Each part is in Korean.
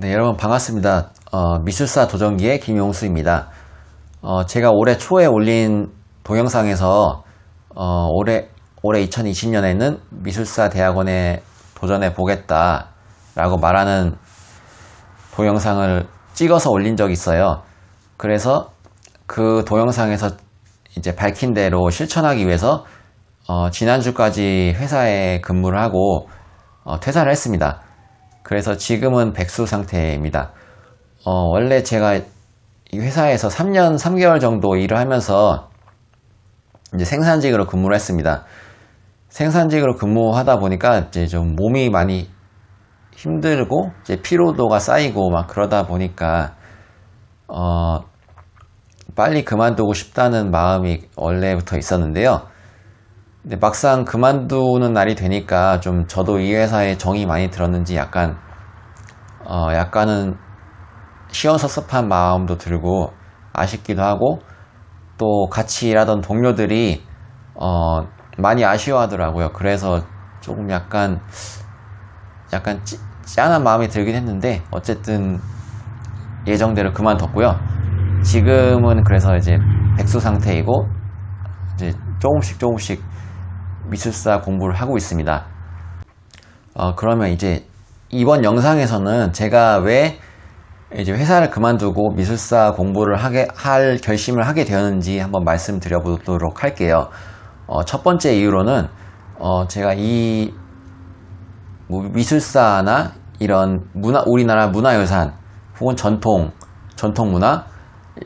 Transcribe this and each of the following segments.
네, 여러분 반갑습니다. 어, 미술사 도전기의 김용수입니다. 어, 제가 올해 초에 올린 동영상에서 어, 올해 올해 2020년에는 미술사 대학원에 도전해 보겠다 라고 말하는 동영상을 찍어서 올린 적이 있어요. 그래서 그 동영상에서 이제 밝힌 대로 실천하기 위해서 어, 지난주까지 회사에 근무를 하고 어, 퇴사를 했습니다. 그래서 지금은 백수 상태입니다. 어, 원래 제가 이 회사에서 3년 3개월 정도 일을 하면서 이제 생산직으로 근무를 했습니다. 생산직으로 근무하다 보니까 이제 좀 몸이 많이 힘들고 이제 피로도가 쌓이고 막 그러다 보니까 어, 빨리 그만두고 싶다는 마음이 원래부터 있었는데요. 근데 막상 그만두는 날이 되니까 좀 저도 이 회사에 정이 많이 들었는지 약간 어 약간은 시원섭섭한 마음도 들고 아쉽기도 하고 또 같이 일하던 동료들이 어 많이 아쉬워하더라고요. 그래서 조금 약간 약간 찌, 짠한 마음이 들긴 했는데 어쨌든 예정대로 그만뒀고요. 지금은 그래서 이제 백수 상태이고 이제 조금씩 조금씩 미술사 공부를 하고 있습니다. 어, 그러면 이제 이번 영상에서는 제가 왜 이제 회사를 그만두고 미술사 공부를 하게 할 결심을 하게 되었는지 한번 말씀드려 보도록 할게요. 어, 첫 번째 이유로는 어, 제가 이 뭐 미술사나 이런 문화 우리나라 문화유산 혹은 전통 전통 문화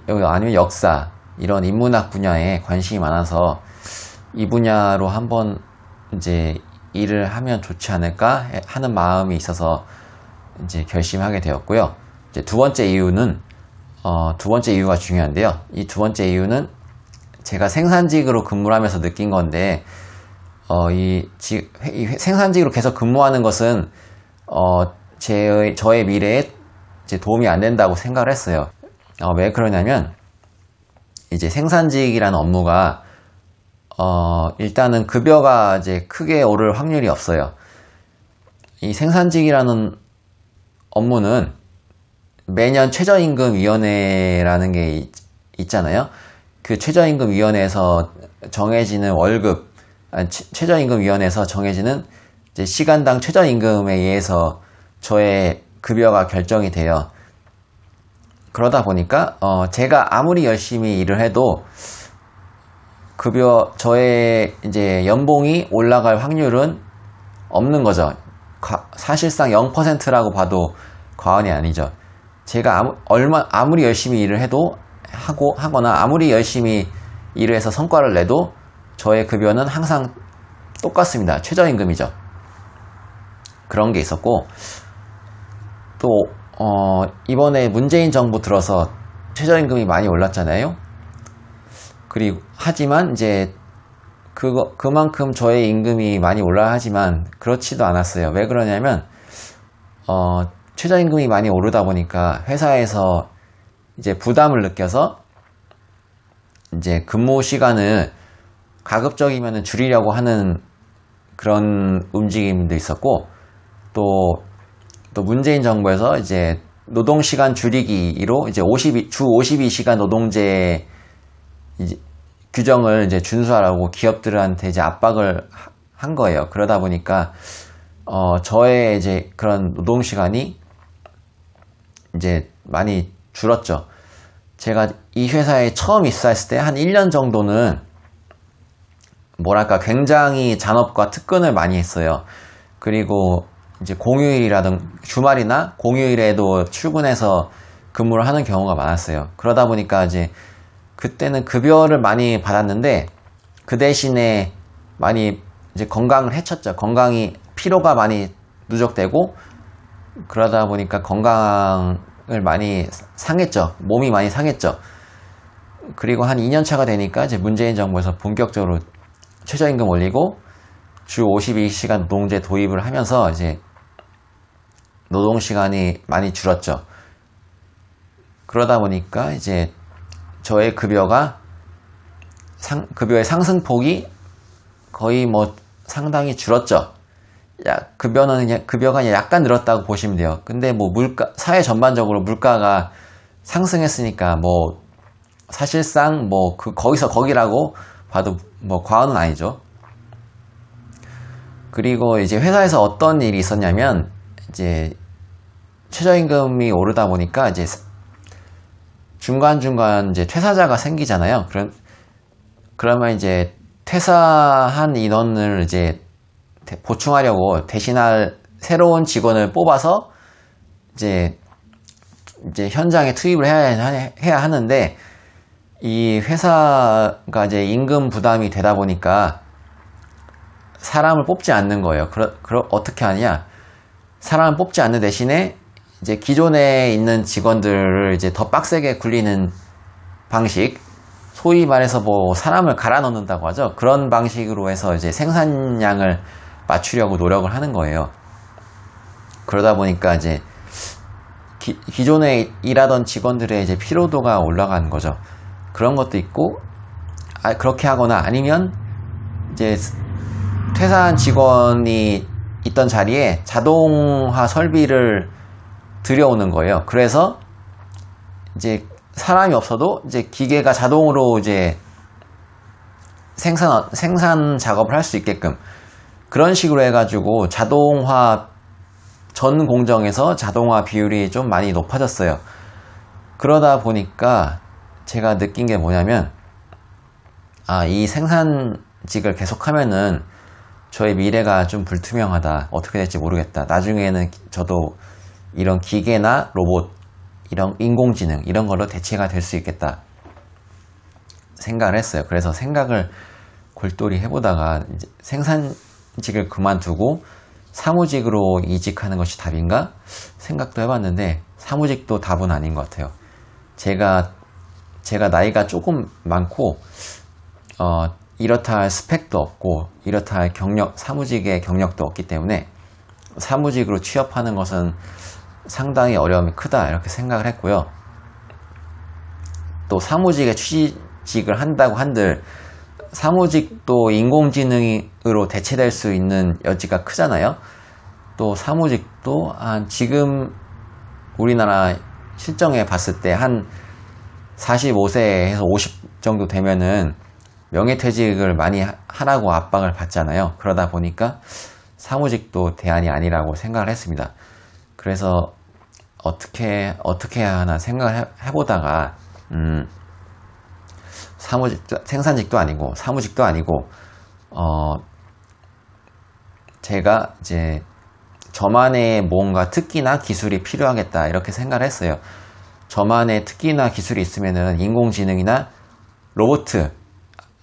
아니면 역사 이런 인문학 분야에 관심이 많아서 이 분야로 한번 이제 일을 하면 좋지 않을까 하는 마음이 있어서 이제 결심하게 되었고요. 이제 두 번째 이유는 어, 두 번째 이유가 중요한데요. 이 두 번째 이유는 제가 생산직으로 근무를 하면서 느낀 건데 어, 이, 지, 이 생산직으로 계속 근무하는 것은 어, 제 저의 미래에 이제 도움이 안 된다고 생각을 했어요. 어, 왜 그러냐면 이제 생산직이라는 업무가 어, 일단은 급여가 이제 크게 오를 확률이 없어요. 이 생산직이라는 업무는 매년 최저임금위원회라는 게 있, 있잖아요. 그 최저임금위원회에서 정해지는 월급, 아니, 최저임금위원회에서 정해지는 시간당 최저임금에 의해서 저의 급여가 결정이 돼요. 그러다 보니까 어, 제가 아무리 열심히 일을 해도 급여 저의 이제 연봉이 올라갈 확률은 없는 거죠. 가, 사실상 0%라고 봐도 과언이 아니죠. 제가 아무, 얼마 아무리 열심히 일을 해도 하고 하거나 아무리 열심히 일을 해서 성과를 내도 저의 급여는 항상 똑같습니다. 최저임금이죠. 그런 게 있었고 또 어, 이번에 문재인 정부 들어서 최저임금이 많이 올랐잖아요. 그리고 하지만 이제 그거 그만큼 저의 임금이 많이 올라야 하지만 그렇지도 않았어요. 왜 그러냐면 어, 최저임금이 많이 오르다 보니까 회사에서 이제 부담을 느껴서 이제 근무 시간을 가급적이면 줄이려고 하는 그런 움직임도 있었고 또, 또 문재인 정부에서 이제 노동시간 줄이기로 이제 52, 주 52시간 노동제 이제 규정을 이제 준수하라고 기업들한테 이제 압박을 한 거예요. 그러다 보니까 어, 저의 이제 그런 노동 시간이 이제 많이 줄었죠. 제가 이 회사에 처음 입사했을 때 한 1년 정도는 뭐랄까 굉장히 잔업과 특근을 많이 했어요. 그리고 이제 공휴일이라든 주말이나 공휴일에도 출근해서 근무를 하는 경우가 많았어요. 그러다 보니까 이제 그때는 급여를 많이 받았는데 그 대신에 많이 이제 건강을 해쳤죠. 건강이 피로가 많이 누적되고 그러다 보니까 건강을 많이 상했죠. 몸이 많이 상했죠. 그리고 한 2년 차가 되니까 이제 문재인 정부에서 본격적으로 최저임금 올리고 주 52시간 노동제 도입을 하면서 이제 노동 시간이 많이 줄었죠. 그러다 보니까 이제 저의 급여가 상, 급여의 상승폭이 거의 뭐 상당히 줄었죠. 야, 급여는 그냥- 급여가 약간 늘었다고 보시면 돼요. 근데 뭐 물가 사회 전반적으로 물가가 상승했으니까 뭐 사실상 뭐 그 거기서 거기라고 봐도 뭐 과언은 아니죠. 그리고 이제 회사에서 어떤 일이 있었냐면 이제 최저임금이 오르다 보니까 이제 중간중간 이제 퇴사자가 생기잖아요. 그런 그러면 이제 퇴사한 인원을 이제 대- 보충하려고 대신할 새로운 직원을 뽑아서 이제 이제 현장에 투입을 해야, 하- 해야 하는데 이 회사가 이제 임금 부담이 되다 보니까 사람을 뽑지 않는 거예요. 그러, 어떻게 하냐? 사람을 뽑지 않는 대신에 이제 기존에 있는 직원들을 이제 더 빡세게 굴리는 방식, 소위 말해서 뭐 사람을 갈아 넣는다고 하죠. 그런 방식으로 해서 이제 생산량을 맞추려고 노력을 하는 거예요. 그러다 보니까 이제 기, 기존에 일하던 직원들의 이제 피로도가 올라가는 거죠. 그런 것도 있고, 아, 그렇게 하거나 아니면 이제 퇴사한 직원이 있던 자리에 자동화 설비를 들여오는 거예요. 그래서 이제 사람이 없어도 이제 기계가 자동으로 이제 생산 생산 작업을 할 수 있게끔 그런 식으로 해가지고 자동화 전 공정에서 자동화 비율이 좀 많이 높아졌어요. 그러다 보니까 제가 느낀 게 뭐냐면 아, 이 생산직을 계속하면은 저의 미래가 좀 불투명하다. 어떻게 될지 모르겠다. 나중에는 저도 이런 기계나 로봇, 이런 인공지능, 이런 걸로 대체가 될 수 있겠다. 생각을 했어요. 그래서 생각을 골똘히 해보다가 생산직을 그만두고 사무직으로 이직하는 것이 답인가 생각도 해봤는데 사무직도 답은 아닌 것 같아요. 제가 제가 나이가 조금 많고 어, 이렇다 할 스펙도 없고 이렇다 할 경력 사무직의 경력도 없기 때문에 사무직으로 취업하는 것은 상당히 어려움이 크다 이렇게 생각을 했고요. 또 사무직에 취직을 한다고 한들 사무직도 인공지능으로 대체될 수 있는 여지가 크잖아요. 또 사무직도 한 지금 우리나라 실정에 봤을 때 한 45세에서 50 정도 되면은 명예퇴직을 많이 하- 하라고 압박을 받잖아요. 그러다 보니까 사무직도 대안이 아니라고 생각을 했습니다. 그래서 어떻게 어떻게 해야 하나 생각을 해- 해보다가 음, 사무직 생산직도 아니고 사무직도 아니고 어 제가 이제 저만의 뭔가 특기나 기술이 필요하겠다 이렇게 생각을 했어요. 저만의 특기나 기술이 있으면은 인공지능이나 로봇,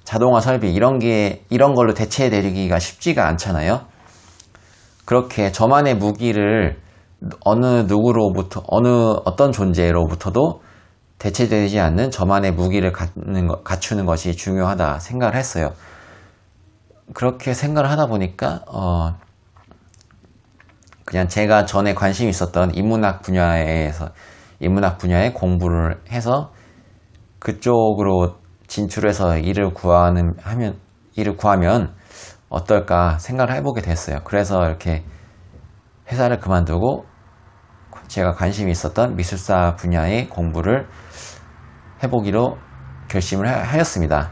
자동화 설비 이런 게 이런 걸로 대체되기가 쉽지가 않잖아요. 그렇게 저만의 무기를 어느 누구로부터 어느 어떤 존재로부터도 대체되지 않는 저만의 무기를 갖추는 것이 중요하다 생각을 했어요. 그렇게 생각을 하다 보니까 어 그냥 제가 전에 관심 있었던 인문학 분야에서 인문학 분야에 공부를 해서 그쪽으로 진출해서 일을 구하는 하면 일을 구하면 어떨까 생각을 해보게 됐어요. 그래서 이렇게 회사를 그만두고 제가 관심이 있었던 미술사 분야의 공부를 해보기로 결심을 하- 하였습니다.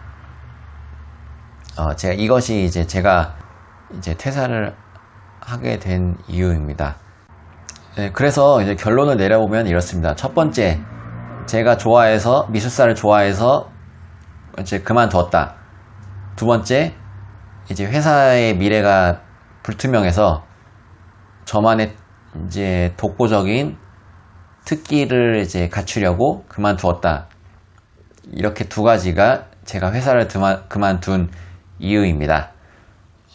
어, 제가 이것이 이제 제가 이제 퇴사를 하게 된 이유입니다. 네, 그래서 이제 결론을 내려보면 이렇습니다. 첫 번째, 제가 좋아해서 미술사를 좋아해서 이제 그만두었다. 두 번째, 이제 회사의 미래가 불투명해서 저만의 이제 독보적인 특기를 이제 갖추려고 그만두었다. 이렇게 두 가지가 제가 회사를 드마- 그만둔 이유입니다.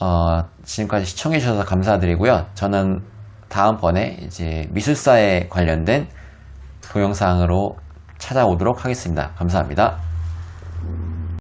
어, 지금까지 시청해주셔서 감사드리고요. 저는 다음번에 이제 미술사에 관련된 동영상으로 찾아오도록 하겠습니다. 감사합니다.